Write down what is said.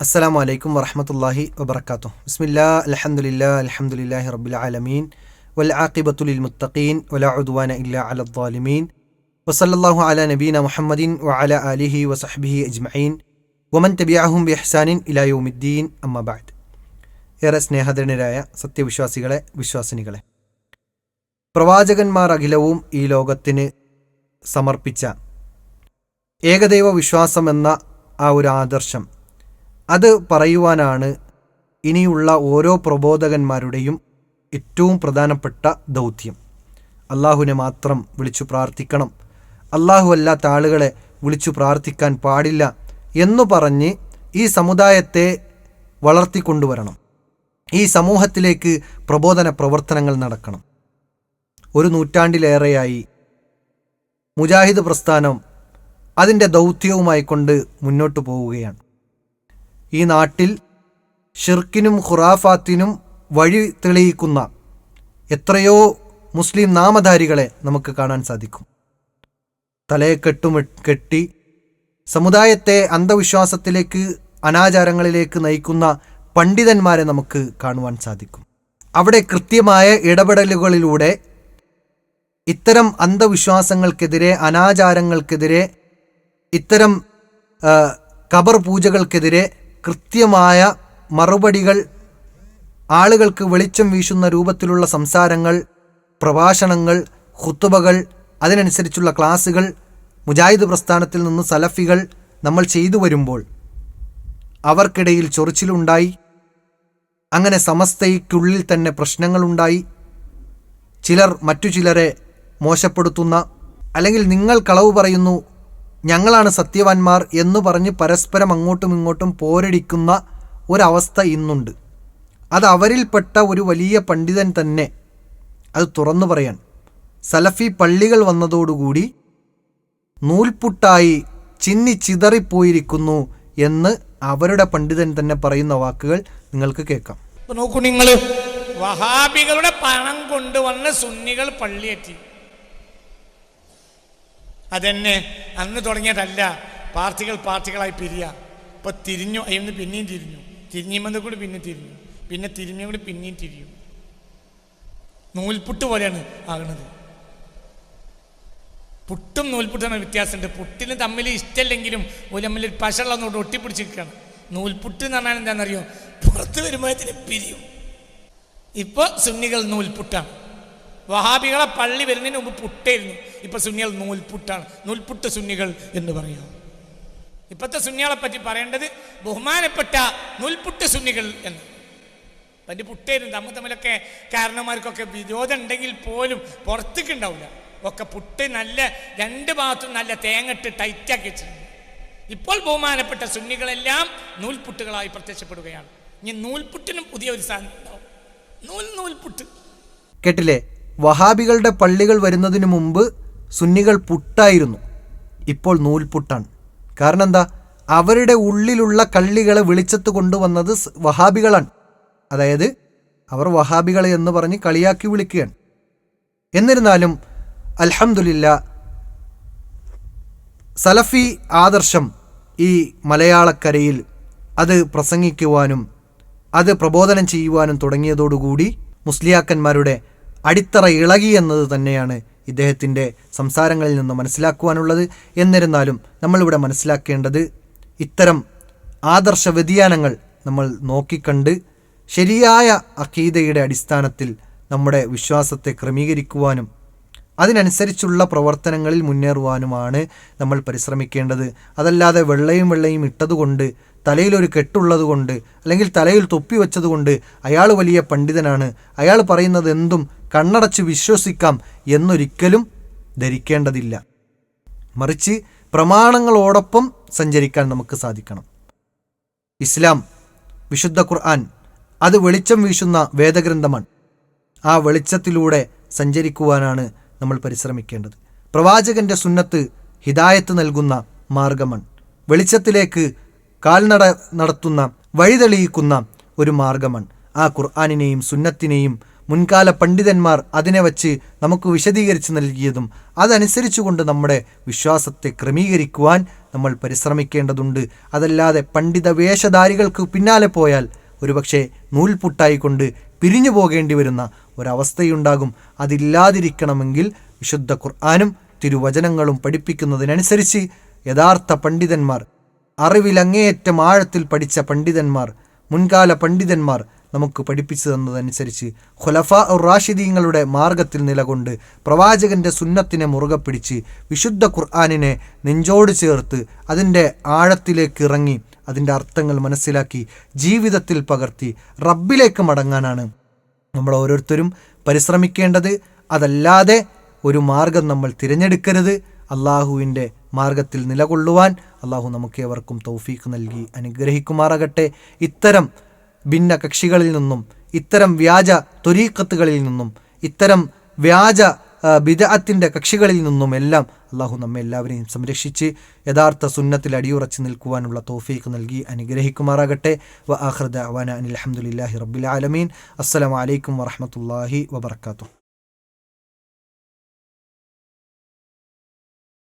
അസ്സലാമു വലൈക്കും വറഹമത്തല്ലാഹി വബർക്കാത്തു ബിസ്മില്ലാ അൽഹംദുലില്ലാ അൽഹംദുലില്ലാഹി റബ്ബിൽ ആലമീൻ. വൽ ആഖിബത്തുലിൽ മുത്തഖീൻ വലാ ഉദ്വാന ഇല്ലാ അലദ്ദാലിമീൻ വസല്ലല്ലാഹു അലാ നബീന മുഹമ്മദിൻ വല അലിഹി വസഹ്ബിഹി അജ്മഈൻ. വമൻ തബിയാഹും ബിഇഹ്സാനിൻ ഇലാ യൗമിദ്ദീൻ അമ്മ ബഅദ്. ഏറെ സ്നേഹധനരായ സത്യവിശ്വാസികളെ വിശ്വാസിനികളെ. പ്രവാചകന്മാർ അഖിലവും ഈ ലോകത്തിന് സമർപ്പിച്ച ഏകദൈവ വിശ്വാസം എന്ന ആ ഒരു ആദർശം അത് പറയുവാനാണ് ഇനിയുള്ള ഓരോ പ്രബോധകന്മാരുടെയും ഏറ്റവും പ്രധാനപ്പെട്ട ദൗത്യം. അള്ളാഹുവിനെ മാത്രം വിളിച്ചു പ്രാർത്ഥിക്കണം. അള്ളാഹു അല്ലാത്ത ആളുകളെ വിളിച്ചു പ്രാർത്ഥിക്കാൻ പാടില്ല എന്നു പറഞ്ഞ് ഈ സമുദായത്തെ വളർത്തിക്കൊണ്ടുവരണം. ഈ സമൂഹത്തിലേക്ക് പ്രബോധന പ്രവർത്തനങ്ങൾ നടക്കണം. ഒരു നൂറ്റാണ്ടിലേറെയായി മുജാഹിദ് പ്രസ്ഥാനം അതിന്റെ ദൗത്യവുമായി കൊണ്ട് മുന്നോട്ട് പോവുകയാണ്. ഈ നാട്ടിൽ ഷിർക്കിനും ഖുറാഫാത്തിനും വഴി തെളിയിക്കുന്ന എത്രയോ മുസ്ലിം നാമധാരികളെ നമുക്ക് കാണാൻ സാധിക്കും. തലയെ കെട്ടു കെട്ടി സമുദായത്തെ അന്ധവിശ്വാസത്തിലേക്ക് അനാചാരങ്ങളിലേക്ക് നയിക്കുന്ന പണ്ഡിതന്മാരെ നമുക്ക് കാണുവാൻ സാധിക്കും. അവിടെ കൃത്യമായ ഇടപെടലുകളിലൂടെ ഇത്തരം അന്ധവിശ്വാസങ്ങൾക്കെതിരെ അനാചാരങ്ങൾക്കെതിരെ ഇത്തരം കബർ പൂജകൾക്കെതിരെ കൃത്യമായ മറുപടികൾ ആളുകൾക്ക് വെളിച്ചം വീശുന്ന രൂപത്തിലുള്ള സംസാരങ്ങൾ പ്രഭാഷണങ്ങൾ ഹുത്തുബകൾ അതിനനുസരിച്ചുള്ള ക്ലാസുകൾ മുജാഹിദ് പ്രസ്ഥാനത്തിൽ നിന്ന് സലഫികൾ നമ്മൾ ചെയ്തു വരുമ്പോൾ അവർക്കിടയിൽ ചൊറിച്ചിലുണ്ടായി അങ്ങനെ സമസ്തയ്ക്കുള്ളിൽ തന്നെ പ്രശ്നങ്ങളുണ്ടായി ചിലർ മറ്റു ചിലരെ മോശപ്പെടുത്തുന്ന അല്ലെങ്കിൽ നിങ്ങൾ കളവ് പറയുന്നു ഞങ്ങളാണ് സത്യവാന്മാർ എന്ന് പറഞ്ഞ് പരസ്പരം അങ്ങോട്ടും ഇങ്ങോട്ടും പോരടിക്കുന്ന ഒരവസ്ഥ ഇന്നുണ്ട്. അത് അവരിൽപ്പെട്ട ഒരു വലിയ പണ്ഡിതൻ തന്നെ. അത് തുറന്നു പറയാൻ. സലഫി പള്ളികൾ വന്നതോടുകൂടി നൂൽപുട്ടായി ചിന്നി ചിതറിപ്പോയിരിക്കുന്നു എന്ന് അവരുടെ പണ്ഡിതൻ തന്നെ പറയുന്ന വാക്കുകൾ നിങ്ങൾക്ക് കേൾക്കാം. നോക്കൂ നിങ്ങൾ വഹാബികളുടെ പണം കൊണ്ടുവന്ന് സുന്നികൾ പള്ളിയെത്തി അതെന്നെ. അന്ന് തുടങ്ങിയതല്ല. പാർട്ടികൾ പാർട്ടികളായി പിരിയ. ഇപ്പൊ തിരിഞ്ഞു അയ്യൊന്ന് പിന്നെയും തിരിഞ്ഞു. തിരിഞ്ഞുമെന്ന് കൂടി പിന്നെ തിരിഞ്ഞു. പിന്നെ തിരിഞ്ഞു കൂടി പിന്നെയും തിരിയും. നൂൽപുട്ട് പോലെയാണ് ആകുന്നത് പുട്ടും നൂൽപുട്ടും വ്യത്യാസമുണ്ട്. പുട്ടിന് തമ്മിൽ ഇഷ്ടമല്ലെങ്കിലും ഒരു തമ്മിൽ ഒരു പശള്ളൊന്നുകൊണ്ട് ഒട്ടിപ്പിടിച്ചിരിക്കുകയാണ്. നൂൽപുട്ട് എന്ന് പറഞ്ഞാൽ എന്താണെന്നറിയോ? പുറത്ത് വരുമ്പോഴത്തേന് പിരിയും. ഇപ്പോൾ സുന്നികൾ നൂൽപുട്ടാണ്. വഹാബികളെ പള്ളി വരുന്നതിന് മുമ്പ് പുട്ടായിരുന്നു. ഇപ്പൊ സുന്നികൾ നൂൽപുട്ടാണ്. നൂൽപുട്ട് സുന്നികൾ എന്ന് പറയാം. ഇപ്പോഴത്തെ സുന്നികളെ പറ്റി പറയേണ്ടത് ബഹുമാനപ്പെട്ട നൂൽപുട്ട് സുന്നികൾ എന്ന്. പണ്ട് പുട്ടായിരുന്നു. തമ്മിൽ തമ്മിലൊക്കെ കാരണന്മാർക്കൊക്കെ വിരോധം ഉണ്ടെങ്കിൽ പോലും പുറത്തേക്ക് ഉണ്ടാവില്ല ഒക്കെ പുട്ട് നല്ല രണ്ട് ഭാഗത്തും നല്ല തേങ്ങട്ട് ടൈറ്റാക്കി വെച്ചിട്ടുണ്ട്. ഇപ്പോൾ ബഹുമാനപ്പെട്ട സുന്നികളെല്ലാം നൂൽപുട്ടുകളായി പ്രത്യക്ഷപ്പെടുകയാണ്. ഇനി നൂൽപുട്ടിനും പുതിയ ഒരു സാധനം ഉണ്ടാവും. നൂൽ നൂൽപുട്ട്. കേട്ടില്ലേ? വഹാബികളുടെ പള്ളികൾ വരുന്നതിന് മുമ്പ് സുന്നികൾ പുട്ടായിരുന്നു. ഇപ്പോൾ നൂൽപുട്ടാണ്. കാരണം എന്താ? അവരുടെ ഉള്ളിലുള്ള കള്ളികളെ വെളിച്ചത്ത് കൊണ്ടുവന്നത് വഹാബികളാണ്. അതായത് അവർ വഹാബികളെ എന്ന് പറഞ്ഞ് കളിയാക്കി വിളിക്കുകയാണ്. എന്നിരുന്നാലും അൽഹംദുലില്ല സലഫി ആദർശം ഈ മലയാളക്കരയിൽ അത് പ്രസംഗിക്കുവാനും അത് പ്രബോധനം ചെയ്യുവാനും തുടങ്ങിയതോടുകൂടി മുസ്ലിയാക്കന്മാരുടെ അടിത്തറ ഇളകി എന്നത് തന്നെയാണ് ഇദ്ദേഹത്തിന്റെ സംസാരങ്ങളിൽ നിന്ന് മനസ്സിലാക്കുവാനുള്ളത്. എന്നിരുന്നാലും നമ്മളിവിടെ മനസ്സിലാക്കേണ്ടത് ഇത്തരം ആദർശ വ്യതിയാനങ്ങൾ നമ്മൾ നോക്കിക്കണ്ട് ശരിയായ അഖീദയുടെ അടിസ്ഥാനത്തിൽ നമ്മുടെ വിശ്വാസത്തെ ക്രമീകരിക്കുവാനും അതിനനുസരിച്ചുള്ള പ്രവർത്തനങ്ങളിൽ മുന്നേറുവാനുമാണ് നമ്മൾ പരിശ്രമിക്കേണ്ടത്. അതല്ലാതെ വെള്ളയും വെള്ളയും ഇട്ടതുകൊണ്ട് തലയിലൊരു കെട്ടുള്ളതുകൊണ്ട് അല്ലെങ്കിൽ തലയിൽ തൊപ്പി വെച്ചതുകൊണ്ട് അയാൾ വലിയ പണ്ഡിതനാണ്. അയാൾ പറയുന്നത് എന്തും കണ്ണടച്ച് വിശ്വസിക്കാം എന്നൊരിക്കലും ധരിക്കേണ്ടതില്ല. മറിച്ച് പ്രമാണങ്ങളോടൊപ്പം സഞ്ചരിക്കാൻ നമുക്ക് സാധിക്കണം. ഇസ്ലാം വിശുദ്ധ ഖുർആൻ അത് വെളിച്ചം വീശുന്ന വേദഗ്രന്ഥമാണ്. ആ വെളിച്ചത്തിലൂടെ സഞ്ചരിക്കുവാനാണ് നമ്മൾ പരിശ്രമിക്കേണ്ടത്. പ്രവാചകന്റെ സുന്നത്ത് ഹിദായത്ത് നൽകുന്ന മാർഗമാണ്. വെളിച്ചത്തിലേക്ക് കാൽനട നടത്തുന്ന വഴിതെളിയിക്കുന്ന ഒരു മാർഗമാണ്. ആ ഖുർആാനിനെയും സുന്നത്തിനെയും മുൻകാല പണ്ഡിതന്മാർ അതിനെ വച്ച് നമുക്ക് വിശദീകരിച്ച് നൽകിയതും അതനുസരിച്ചുകൊണ്ട് നമ്മുടെ വിശ്വാസത്തെ ക്രമീകരിക്കുവാൻ നമ്മൾ പരിശ്രമിക്കേണ്ടതുണ്ട്. അതല്ലാതെ പണ്ഡിത വേഷധാരികൾക്ക് പിന്നാലെ പോയാൽ ഒരുപക്ഷെ നൂൽപുട്ടായിക്കൊണ്ട് പിരിഞ്ഞു പോകേണ്ടി വരുന്ന ഒരവസ്ഥയുണ്ടാകും. അതില്ലാതിരിക്കണമെങ്കിൽ വിശുദ്ധ ഖുർആാനും തിരുവചനങ്ങളും പഠിപ്പിക്കുന്നതിനനുസരിച്ച് യഥാർത്ഥ പണ്ഡിതന്മാർ അറിവിലങ്ങേയറ്റം ആഴത്തിൽ പഠിച്ച പണ്ഡിതന്മാർ മുൻകാല പണ്ഡിതന്മാർ നമുക്ക് പഠിപ്പിച്ചു തന്നതനുസരിച്ച് ഖുലഫ റാഷിദീങ്ങളുടെ മാർഗത്തിൽ നിലകൊണ്ട് പ്രവാചകന്റെ സുന്നത്തിനെ മുറുകെ പിടിച്ച് വിശുദ്ധ ഖുർആാനിനെ നെഞ്ചോട് ചേർത്ത് അതിന്റെ ആഴത്തിലേക്ക് ഇറങ്ങി അതിന്റെ അർത്ഥങ്ങൾ മനസ്സിലാക്കി ജീവിതത്തിൽ പകർത്തി റബ്ബിലേക്ക് മടങ്ങാനാണ് നമ്മൾ ഓരോരുത്തരും പരിശ്രമിക്കേണ്ടത്. അതല്ലാതെ ഒരു മാർഗം നമ്മൾ തിരഞ്ഞെടുക്കരുത്. അള്ളാഹുവിന്റെ മാർഗത്തിൽ നിലകൊള്ളുവാൻ അള്ളാഹു നമുക്കേവർക്കും തൗഫീഖ് നൽകി അനുഗ്രഹിക്കുമാറാകട്ടെ. ഇത്തരം ഭിന്ന കക്ഷികളിൽ നിന്നും ഇത്തരം വ്യാജ തൊരീക്കത്തുകളിൽ നിന്നും ഇത്തരം വ്യാജ ബിദഅത്തിന്റെ കക്ഷികളിൽ നിന്നും എല്ലാം അള്ളാഹു നമ്മെ എല്ലാവരെയും സംരക്ഷിച്ച് യഥാർത്ഥ സുന്നത്തിൽ അടിയുറച്ച് നിൽക്കുവാനുള്ള തോഫീക്ക് നൽകി അനുഗ്രഹിക്കുമാറാകട്ടെ. വ ആഹ്റദ അവാന അനിൽ അഹമ്മദില്ലാഹി റബ്ബിൽ ആലമീൻ. അസ്സലാമലൈക്കും വറഹമത്തല്ലാഹി വബർക്കാത്തു